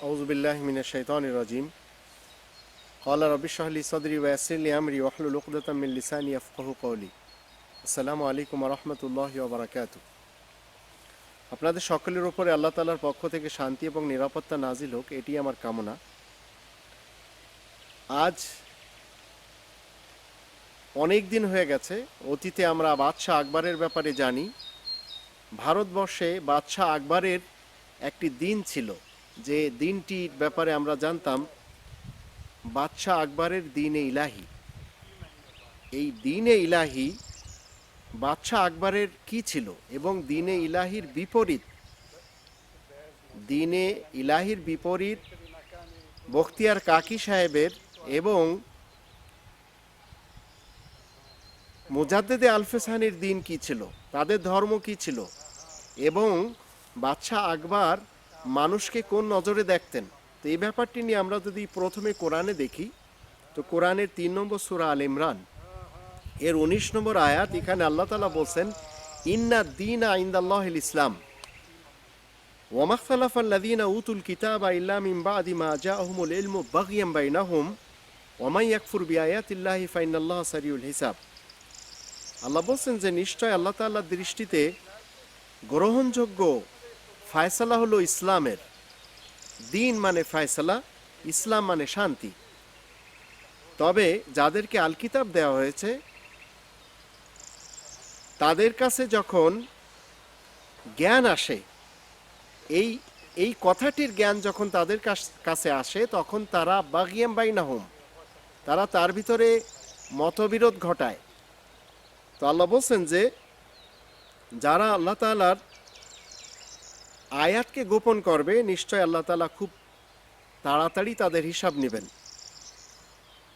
أعوذ بالله من الشيطان الرجيم قال رب اشرح لي صدري ويسر لي أمري واحلل عقدة من لساني يفقهوا قولي আসসালামু আলাইকুম রহমতুল্লাহ বারাকাত আপনাদের সকলের উপরে আল্লাহ তালার পক্ষ থেকে শান্তি এবং নিরাপত্তা নাজিল হোক এটি আমার কামনা আজ অনেক দিন হয়ে গেছে অতীতে আমরা বাদশাহ আকবরের ব্যাপারে জানি ভারতবর্ষে বাদশাহ আকবরের একটি দিন ছিল যে দিনটির ব্যাপারে আমরা জানতাম বাদশাহ আকবরের দিনে ইলাহি। এই দিনে ইলাহি বাদশাহ আকবরের কি ছিল এবং দিনে ইলাহির বিপরীত? দিনে ইলাহির বিপরীত বখতিয়ার কাকি সাহেবের এবং মুজাদ্দেদে আলফেসানির দিন কি ছিল? তাদের ধর্ম কি ছিল? এবং বাদশাহ আকবর মানুষকে কোন নজরে দেখতেন? তো এই ব্যাপারটি নিয়ে আমরা যদি প্রথমে কোরআনে দেখি, তো কোরআনের তিন নম্বর সুরা আল ইমরান। এর উনিশ নম্বর আয়াত, এখানে আল্লাহ তালা বলছেন, ইন্না দিন আইন্দাল্লাহ ইসলাম। ওমাখতালাফ আল্লাদিনা উতুল কিতাব ইল্লা মিন বাদি মা জাআহুমুল ইলমু বাগিয়াম বাইনাহুম ওমাই ইয়াকফুর বিআয়াতিল্লাহি ফাইনাল্লাহ সারিউল হিসাব। আল্লাহ বলছেন যে, নিশ্চয় আল্লাহ তাআলার দৃষ্টিতে গ্রহণযোগ্য ফায়সালা হলো ইসলামের। দিন মানে ফায়সালা, ইসলাম মানে শান্তি। তবে যাদেরকে আল কিতাব দেওয়া হয়েছে, তাদের কাছে যখন জ্ঞান আসে, এই এই কথাটির জ্ঞান যখন তাদের কাছ- আসে, তখন তারা বাগিয়াম বাইনাহুম, তারা তার ভিতরে মতবিরোধ ঘটায়। তো আল্লাহ বলছেন যে, যারা আল্লাহ তালার আয়াতকে গোপন করবে, নিশ্চয় আল্লাহ তালা খুব তাড়াতাড়ি তাদের হিসাব নেবেন।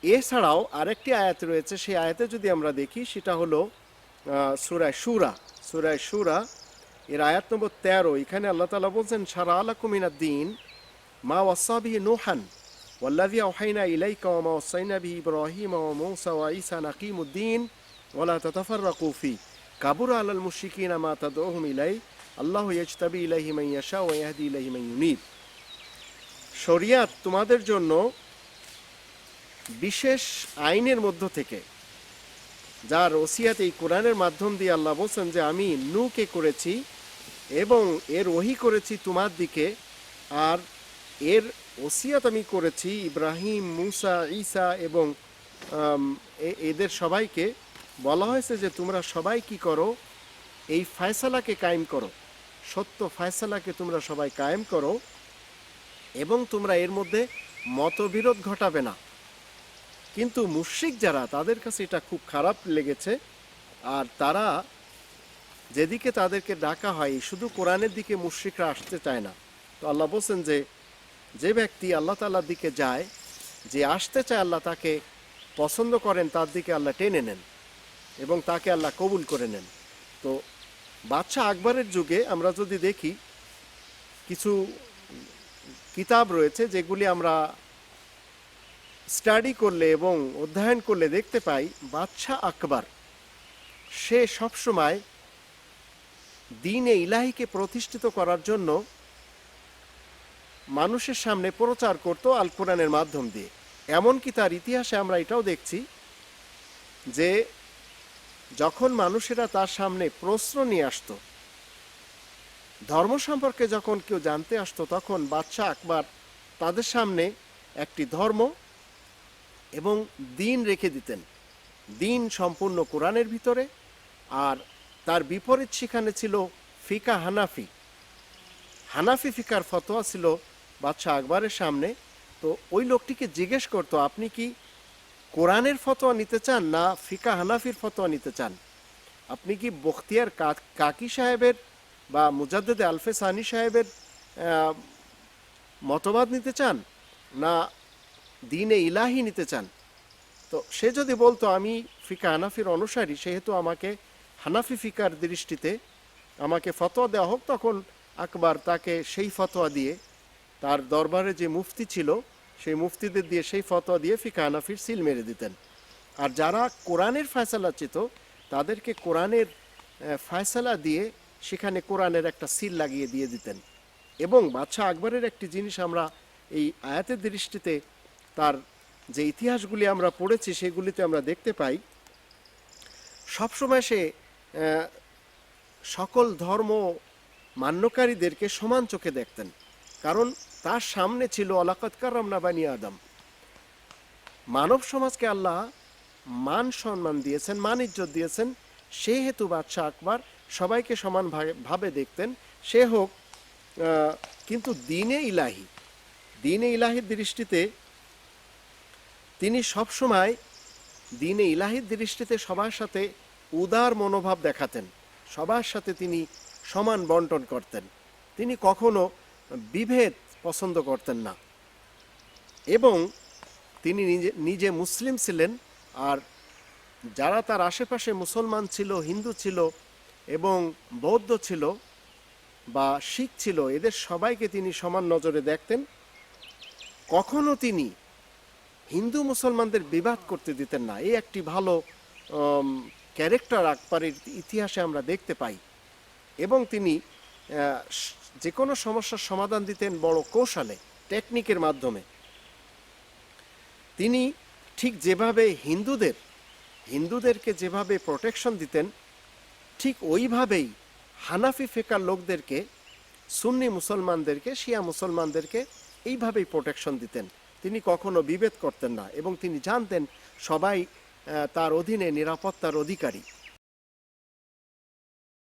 এছাড়াও আরেকটি আয়াত রয়েছে, সেই আয়াতে যদি আমরা দেখি, সেটা হলো সুরায় সুরা সুরায় সুরা এর আয়াত নম্বর তেরো। এখানে আল্লাহ তালা বলছেন, সারা আলা কুমিনা দিন, মা ওয়াসাবি নোহান ওয়াল্লাভি ওহাইনা ইলাইকা ওমা ওসাইনাবি ইব্রাহিম ও মৌসা ওয়া ইসা নাকিমুদ্দিন ওয়ালা ততফার রাকুফি কাবুর আলাল মুশিকিনা মা তাদ ইলাই আল্লাহ ইয়াজতাবি ইলাহি মাইয়াশা ও ইয়াহদি ইলাহি মাইয়ুনিব শরিয়াত তোমাদের জন্য বিশেষ আইনের মধ্য থেকে, যার ওসিয়াত এই কোরআনের মাধ্যম দিয়ে আল্লাহ বলছেন যে, আমি নুকে করেছি এবং এর ওহি করেছি তোমার দিকে, আর এর ওসিয়াত আমি করেছি ইব্রাহিম, মুসা, ঈসা এবং এদের সবাইকে। বলা হয়েছে যে, তোমরা সবাই কি করো? এই ফায়সালাকে কায়েম করো। সত্য ফায়সালাকে তোমরা সবাই কায়েম করো এবং তোমরা এর মধ্যে মতবিরোধ ঘটাবে না। কিন্তু মুশরিক যারা, তাদের কাছে এটা খুব খারাপ লেগেছে। আর তারা যেদিকে তাদেরকে ডাকা হয়, শুধু কোরআনের দিকে মুশরিকরা আসতে চায় না। তো আল্লাহ বলছেন যে যে ব্যক্তি আল্লাহ তাল্লার দিকে যায়, যে আসতে চায় আল্লাহ তাকে পছন্দ করেন, তার দিকে আল্লাহ টেনে নেন এবং তাকে আল্লাহ কবুল করে নেন। তো বাদশাহ আকবরের যুগে আমরা যদি দেখি, কিছু কিতাব রয়েছে যেগুলি আমরা স্টাডি করলে এবং অধ্যয়ন করলে দেখতে পাই, বাদশাহ আকবর, সে সবসময় দিনে ইলাহিকে প্রতিষ্ঠিত করার জন্য মানুষের সামনে প্রচার করত আল কোরআনের মাধ্যম দিয়ে। এমনকি তার ইতিহাসে আমরা এটাও দেখছি যে যখন মানুষেরা তার সামনে প্রশ্ন নিয়ে আসতো, ধর্ম সম্পর্কে যখন কেউ জানতে আসতো, তখন বাদশাহ আকবর তাদের সামনে একটি ধর্ম এবং দিন রেখে দিতেন। দিন সম্পূর্ণ কোরআনের ভিতরে আর তার বিপরীত সেখানে ছিল ফিকা হানাফি। হানাফি ফিকার ফতোয়া ছিল বাদশাহ আকবরের সামনে। তো ওই লোকটিকে জিজ্ঞেস করতো, আপনি কি কোরআনের ফতোয়া নিতে চান না ফিকা হানাফির ফতোয়া নিতে চান? আপনি কি বখতিয়ার কাকি সাহেবের বা মুজাদ্দেদে আলফে সানি সাহেবের মতবাদ নিতে চান না দিনে ইলাহি নিতে চান? তো সে যদি বলতো, আমি ফিকা হানাফির অনুসারী, সেহেতু আমাকে হানাফি ফিকার দৃষ্টিতে আমাকে ফতোয়া দেওয়া হোক, তখন আকবার তাকে সেই ফতোয়া দিয়ে তার দরবারে যে মুফতি ছিল সেই মুফতিদের দিয়ে, সেই ফতোয়া দিয়ে ফিকা হানাফির সিল মেরে দিতেন। আর যারা কোরআনের ফয়সালা চিত তাদেরকে কোরআনের ফয়সালা দিয়ে সেখানে কোরআনের একটা সিল লাগিয়ে দিয়ে দিতেন। এবং বাদশাহ আকবরের একটি জিনিস আমরা এই আয়াতের দৃষ্টিতে, তার যে ইতিহাসগুলি আমরা পড়েছি, সেগুলিতে আমরা দেখতে পাই সবসময় সে সকল ধর্ম মান্যকারীদেরকে সমান চোখে দেখতেন। কারণ তার সামনে ছিল অলাকত কারামনা বানি আদম। মানব সমাজকে আল্লাহ মান সম্মান দিয়েছেন, মান ইজ্জত দিয়েছেন। সেই হেতু বাদশাহ আকবর সবাইকে সমান ভাবে দেখতেন। সে হোক কিন্তু দিনে ইলাহি। দিনে ইলাহির দৃষ্টিতে তিনি সবসময় দিনে ইলাহির দৃষ্টিতে সবার সাথে উদার মনোভাব দেখাতেন। সবার সাথে তিনি সমান বন্টন করতেন। তিনি কখনো বিভেদ পছন্দ করতেন না। এবং তিনি নিজে নিজে মুসলিম ছিলেন আর যারা তার আশেপাশে মুসলমান ছিল, হিন্দু ছিল এবং বৌদ্ধ ছিল বা শিখ ছিল, এদের সবাইকে তিনি সমান নজরে দেখতেন। কখনো তিনি হিন্দু মুসলমানদের বিবাদ করতে দিতেন না। এই একটি ভালো ক্যারেক্টার আকবরের ইতিহাসে আমরা দেখতে পাই। এবং তিনি যে কোনো সমস্যার সমাধান দিতেন বড় কৌশলে, টেকনিকের মাধ্যমে। তিনি ঠিক যেভাবে হিন্দুদের, হিন্দুদেরকে যেভাবে প্রোটেকশন দিতেন, ঠিক ওইভাবেই হানাফি ফেকার লোকদেরকে, সুন্নি মুসলমানদেরকে, শিয়া মুসলমানদেরকে এইভাবেই প্রোটেকশন দিতেন। তিনি কখনো বিভেদ করতেন না এবং তিনি জানতেন সবাই তার অধীনে নিরাপত্তার অধিকারী।